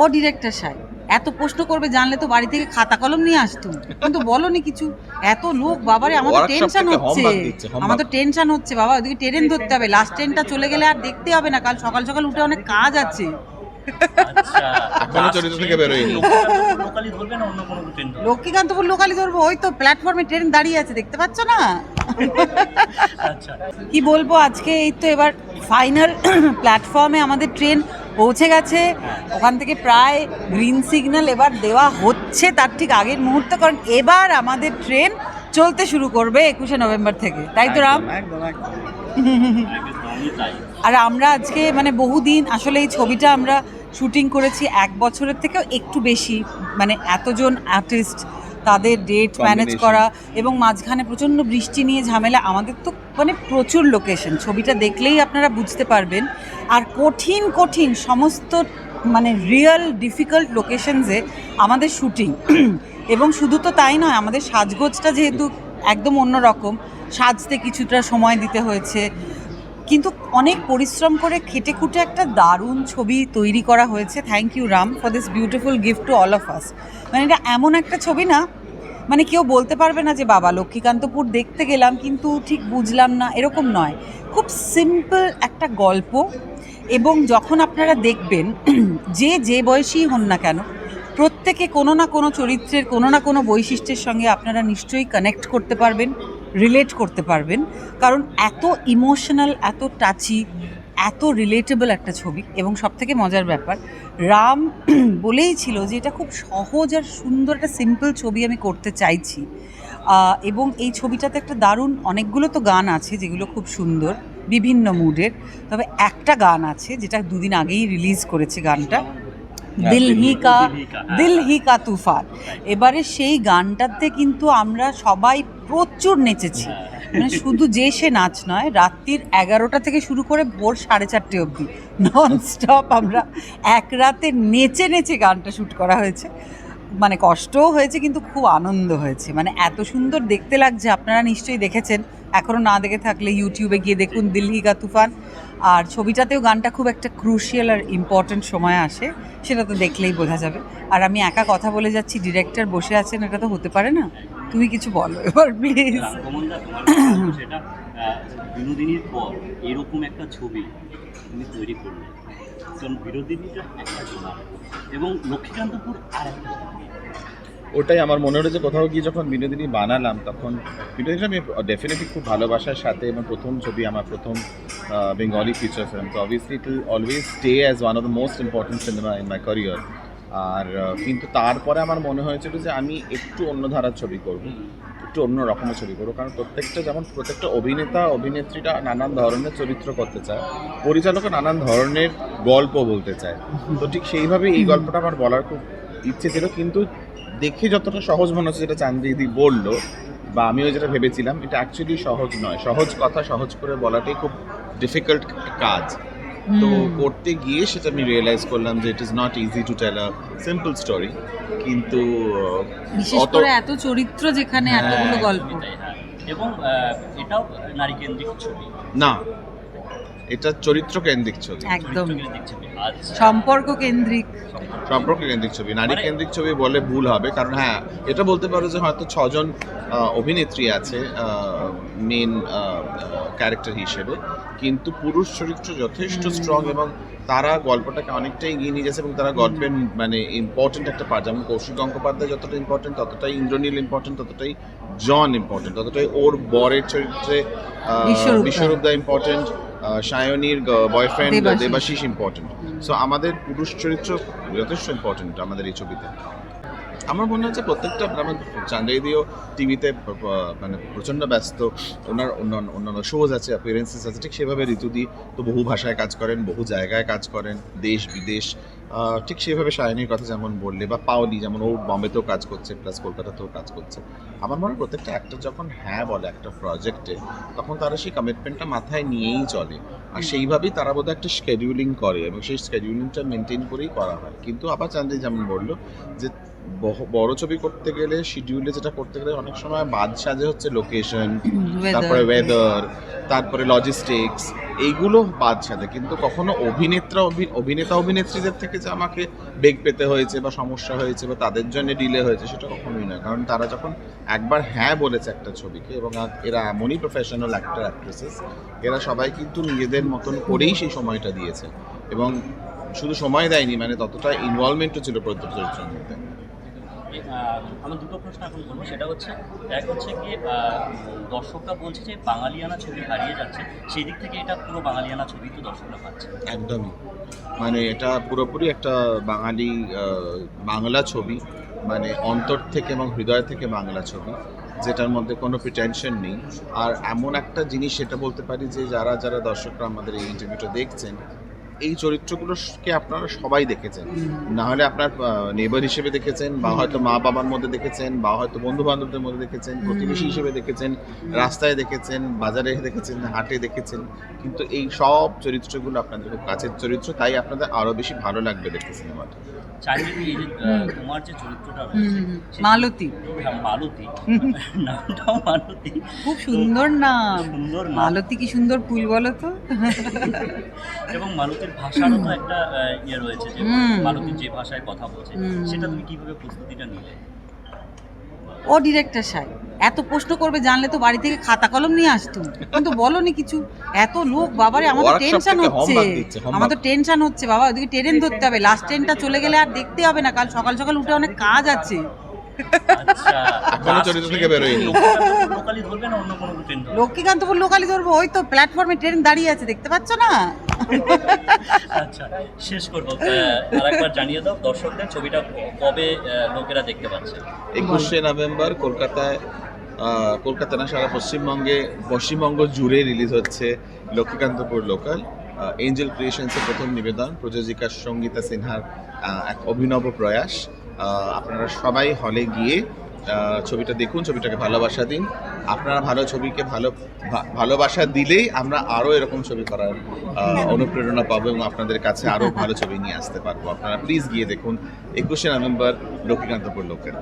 ও director সাহেব এত প্রশ্ন করবে জানলে তো বাড়ি থেকে খাতা কলম নিয়ে আসতো। কিন্তু বলনি কিছু। এত লোক বাবারে Workshop টেনশন হচ্ছে। তো টেনশন হচ্ছে বাবা ওদিকে ট্রেন ধরতে হবে। লাস্ট ট্রেনটা চলে গেলে আর দেখতে হবে না কাল সকাল সকাল উঠে অনেক কাজ আছে। আচ্ছা। এখনও চরিত্র থেকে বেরোয়নি। লোকালি ধরবে না অন্য কোনো ট্রেন ধরবে? লক্ষ্মীকান্তপুর লোকালি ধরবো ওই তো প্ল্যাটফর্মে ট্রেন দাঁড়িয়ে আছে দেখতে পাচ্ছ না? আচ্ছা। কি বলব আজকে এই তো এবার ফাইনাল প্ল্যাটফর্মে আমাদের ট্রেন পৌঁছে গেছে। ওখান থেকে প্রায় গ্রিন সিগন্যাল এবার দেওয়া হচ্ছে তার ঠিক আগের মুহূর্তে কারণ এবার আমাদের ট্রেন চলতে শুরু করবে একুশে নভেম্বর থেকে। তাই তো রাম? আর আমরা আজকে মানে বহুদিন আসলে এই ছবিটা আমরা শুটিং করেছি এক বছরের থেকেও একটু বেশি। মানে এতজন আর্টিস্ট তাদের ডেট ম্যানেজ করা এবং মাঝখানে প্রচণ্ড বৃষ্টি নিয়ে ঝামেলা। আমাদের তো মানে প্রচুর লোকেশন ছবিটা দেখলেই আপনারা বুঝতে পারবেন। আর কঠিন কঠিন সমস্ত মানে রিয়েল ডিফিকাল্ট লোকেশনসে আমাদের শুটিং এবং শুধু তো তাই নয় আমাদের সাজগোজটা যেহেতু একদম অন্যরকম। সাজতে কিছুটা সময় দিতে হয়েছে। কিন্তু অনেক পরিশ্রম করে খেটে খুঁটে একটা দারুণ ছবি তৈরি করা হয়েছে। Thank you Ram for this beautiful gift to all of us মানে এটা এমন একটা ছবি না মানে কেউ বলতে পারবে না যে, বাবা, লক্ষ্মীকান্তপুর দেখতে গেলাম, কিন্তু ঠিক বুঝলাম না। এরকম নয়। খুব সিম্পল একটা গল্প এবং যখন আপনারা দেখবেন, যে যে বয়সেই হন না কেন, প্রত্যেকে কোনো না কোনো চরিত্রের, কোনো না কোনো বৈশিষ্ট্যের সঙ্গে আপনারা নিশ্চয়ই কানেক্ট করতে পারবেন। রিলেট করতে পারবেন। কারণ এত ইমোশনাল এত টাচি এত রিলেটেবল একটা ছবি এবং সবথেকে মজার ব্যাপার, রাম বলেই ছিল যে এটা খুব সহজ আর সুন্দর একটা সিম্পল ছবি আমি করতে চাইছি। এবং এই ছবিটাতে একটা দারুণ অনেকগুলো তো গান আছে যেগুলো খুব সুন্দর, বিভিন্ন মুডের তবে একটা গান আছে যেটা দুদিন আগেই রিলিজ করেছে গানটা। দিল হি কা দিল হি কা তুফান। এবারে সেই গানটাতে কিন্তু আমরা সবাই প্রচুর নেচেছি। মানে শুধু যে সে নাচ নয় রাত্রির এগারোটা থেকে শুরু করে ভোর সাড়ে চারটে অবধি নন স্টপ আমরা এক রাতে নেচে নেচে গানটা শ্যুট করা হয়েছে। মানে কষ্টও হয়েছে কিন্তু খুব আনন্দ হয়েছে। মানে এত সুন্দর দেখতে লাগছে আপনারা নিশ্চয়ই দেখেছেন। এখনও না দেখে থাকলে ইউটিউবে গিয়ে দেখুন দিল্লি কা তুফান। আর ছবিটাতেও গানটা খুব একটা ক্রুশিয়াল আর ইম্পর্ট্যান্ট সময় আসে, সেটা তো দেখলেই বোঝা যাবে। আর আমি একা কথা বলে যাচ্ছি ডিরেক্টর বসে আছেন, এটা তো হতে পারে না? তুমি কিছু বলো এবার প্লিজ বিনোদিনীর পর এরকম একটা ছবি তুমি তৈরি করলে। কারণ বিনোদিনীটা একটা এবং লক্ষ্মীকান্তপুর আর একটা। ওটাই আমার মনে হলো যে কোথাও গিয়ে যখন বিনোদিনী বানালাম, তখন বিনোদিনী আমি ডেফিনেটলি খুব ভালোবাসার সাথে এবং প্রথম ছবি আমার প্রথম বেঙ্গলি ফিচার ফিল্ম তো obviously it will always stay as one of the most important cinema in my career আর কিন্তু তারপরে আমার মনে হয়েছিল যে আমি একটু অন্য ধারার ছবি করব, একটু অন্য রকমের ছবি করব। কারণ প্রত্যেকটা যেমন, প্রত্যেকটা অভিনেতা, অভিনেত্রীরা নানান ধরনের চরিত্র করতে চায়, পরিচালকও নানান ধরনের গল্প বলতে চায়। তো ঠিক সেইভাবে এই গল্পটা আমার বলার খুব ইচ্ছে ছিল, কিন্তু দেখে যতটা সহজ মনে হচ্ছে যেটা চান্দ্রিদি বলল বা আমিও যেটা ভেবেছিলাম এটা অ্যাকচুয়ালি সহজ নয়। সহজ কথা সহজ করে বলাটাই খুব ডিফিকাল্ট কাজ। তো করতে গিয়ে সেটা আমি রিয়েলাইজ করলাম যে it is not easy to tell a simple story কিন্তু বিশেষ অত- করে এত চরিত্র যেখানে হ্যাঁ, এতগুলো গল্প। হ্যাঁ। এবং এটাও নারী কেন্দ্রিক ছবি। না। এটা চরিত্র কেন্দ্রিক ছবি। একদম। চরিত্র-কেন্দ্রিক ছবি আচ্ছা। সম্পর্ক কেন্দ্রিক সম্পর্ক কেন্দ্রিক ছবি নারী মানে- কেন্দ্রিক ছবি বলে ভুল হবে কারণ হ্যাঁ এটা বলতে পারো যে হয়তো ছজন অভিনেত্রী আছে মেন ক্যারেক্টার হিসেবে কিন্তু পুরুষ চরিত্র যথেষ্ট স্ট্রং এবং তারা গল্পটাকে অনেকটাই এগিয়ে নিয়ে যাচ্ছে এবং তারা গল্পের মানে ইম্পর্টেন্ট একটা পার্ট যেমন কৌশিক গঙ্গোপাধ্যায় যতটা ইম্পর্টেন্ট ততটাই ইন্দ্রনীল ইম্পর্টেন্ট ততটাই জন ইম্পর্টেন্ট ততটাই ওর বরের চরিত্রে। বিশ্বরূপদা। ইম্পর্টেন্ট সায়নীর বয়ফ্রেন্ড দেবাশিস। ইম্পর্টেন্ট সো আমাদের পুরুষ চরিত্র যথেষ্ট ইম্পর্টেন্ট আমাদের এই ছবিতে আমার মনে হচ্ছে প্রত্যেকটা আমার চান্দ্রাইদিও টিভিতে মানে প্রচণ্ড ব্যস্ত ওনার অন্যান্য অন্যান্য শোজ আছে অ্যাপিয়ারেন্সেস আছে ঠিক সেভাবে ঋতুদি তো বহু ভাষায় কাজ করেন বহু জায়গায় কাজ করেন দেশ বিদেশ ঠিক সেভাবে সায়নীর কথা যেমন বললে বা পাওলি যেমন ও বম্বেতেও কাজ করছে প্লাস কলকাতাতেও কাজ করছে। আমার মনে হয় প্রত্যেকটা অ্যাক্টর যখন হ্যাঁ বলে একটা প্রজেক্টে তখন তারা সেই কমিটমেন্টটা মাথায় নিয়েই চলে। আর সেইভাবেই তারা বোধহয় একটা স্কেডিউলিং করে এবং সেই স্কেডিউলিংটা মেনটেন করেই করা হয়। কিন্তু আবার চান্দি যেমন বলল যে বড় ছবি করতে গেলে শিডিউলে যেটা করতে গেলে অনেক সময় বাদ সাজে হচ্ছে লোকেশন তারপরে ওয়েদার তারপরে লজিস্টিক্স এইগুলো বাদ সাজে কিন্তু কখনো অভিনেত্রা অভি- অভিনেতা অভিনেত্রীদের থেকে যে আমাকে বেগ পেতে হয়েছে বা সমস্যা হয়েছে বা তাদের জন্য ডিলে হয়েছে সেটা কখনোই নয়। কারণ তারা যখন একবার হ্যাঁ বলেছে একটা ছবিকে এবং এরা এমনই প্রফেশনাল অ্যাক্টর অ্যাক্ট্রেসেস এরা সবাই কিন্তু নিজেদের মতন করেই সেই সময়টা দিয়েছে। এবং শুধু সময় দেয়নি মানে ততটা ইনভলভমেন্টও ছিল প্রত্যেক চরিত্রের মধ্যে। আমার দুটো প্রশ্ন এখন করব। সেটা হচ্ছে, এক হচ্ছে কি দর্শকরা বলছে যে বাঙালিয়ানা ছবি হারিয়ে যাচ্ছে, সেই দিক থেকে এটা পুরো বাঙালিয়ানা ছবি তো দর্শকরা পাচ্ছে। একদমই। মানে এটা পুরোপুরি একটা বাঙালি বাংলা ছবি মানে অন্তর থেকে এবং হৃদয় থেকে বাংলা ছবি, যেটার মধ্যে কোনো প্রিটেনশন নেই। আর এমন একটা জিনিস, সেটা বলতে পারি যে যারা যারা দর্শকরা আমাদের এই ইন্টারভিউটা দেখছেন এই চরিত্রগুলোকে আপনারা সবাই দেখেছেন। না হলে আপনার নেবার হিসেবে দেখেছেন বা হয়তো মা বাবার মধ্যে দেখেছেন বা হয়তো বন্ধু বান্ধবদের মধ্যে দেখেছেন প্রতিবেশী হিসেবে দেখেছেন রাস্তায় দেখেছেন বাজারে দেখেছেন হাটে দেখেছেন। কিন্তু এই সব চরিত্রগুলো আপনাদের খুব কাছের চরিত্র তাই আপনাদের আরও বেশি ভালো লাগবে দেখতে সিনেমাটা তোমার যে চরিত্রটা মালতী। হ্যাঁ, মালতী। নামটাও মালতী। খুব সুন্দর নাম। সুন্দর নাম। মালতী কি সুন্দর ফুল বলো তো? এবং মালতীর ভাষারও তো একটা ইয়ে রয়েছে যে হুম। যে ভাষায় কথা বলছে সেটা তুমি কীভাবে প্রস্তুতিটা নিলে? ও ডিরেক্টর সাহেব এত প্রশ্ন করবে জানলে তো বাড়ি থেকে খাতা কলম নিয়ে আসতো। কিন্তু বলনি কিছু। এত লোক বাবারে আমাদের টেনশন হচ্ছে। তো টেনশন হচ্ছে বাবা ওদিকে ট্রেন ধরতে হবে। লাস্ট ট্রেনটা চলে গেলে আর দেখতে হবে না কাল সকাল সকাল উঠে অনেক কাজ আছে। আচ্ছা এখনও চরিত্র থেকে বেরোয়নি। লোকালি ধরবে না অন্য কোনো ট্রেন ধরবে? লক্ষ্মীকান্তপুর লোকালি ধরবো ওই তো প্ল্যাটফর্মে ট্রেন দাঁড়িয়ে আছে দেখতে পাচ্ছ না? আচ্ছা শেষ করব। আর একবার জানিয়ে দাও, দর্শকদের ছবিটা কবে লোকেরা দেখতে পাচ্ছে? একুশে নভেম্বর কলকাতায় কলকাতা না, সারা পশ্চিমবঙ্গে, পশ্চিমবঙ্গ জুড়ে রিলিজ হচ্ছে লক্ষ্মীকান্তপুর লোকাল এঞ্জেল ক্রিয়েশনসের প্রথম নিবেদন, প্রযোজিকা সঙ্গীতা সিনহার এক অভিনব প্রয়াস। আপনারা সবাই হলে গিয়ে ছবিটা দেখুন, ছবিটাকে ভালোবাসা দিন। আপনারা ভালো ছবিকে ভালো ভালোবাসা দিলেই আমরা আরও এরকম ছবি করার অনুপ্রেরণা পাবো এবং আপনাদের কাছে আরও ভালো ছবি নিয়ে আসতে পারব। আপনারা প্লিজ গিয়ে দেখুন, একুশে নভেম্বর লক্ষ্মীকান্তপুর লোকের।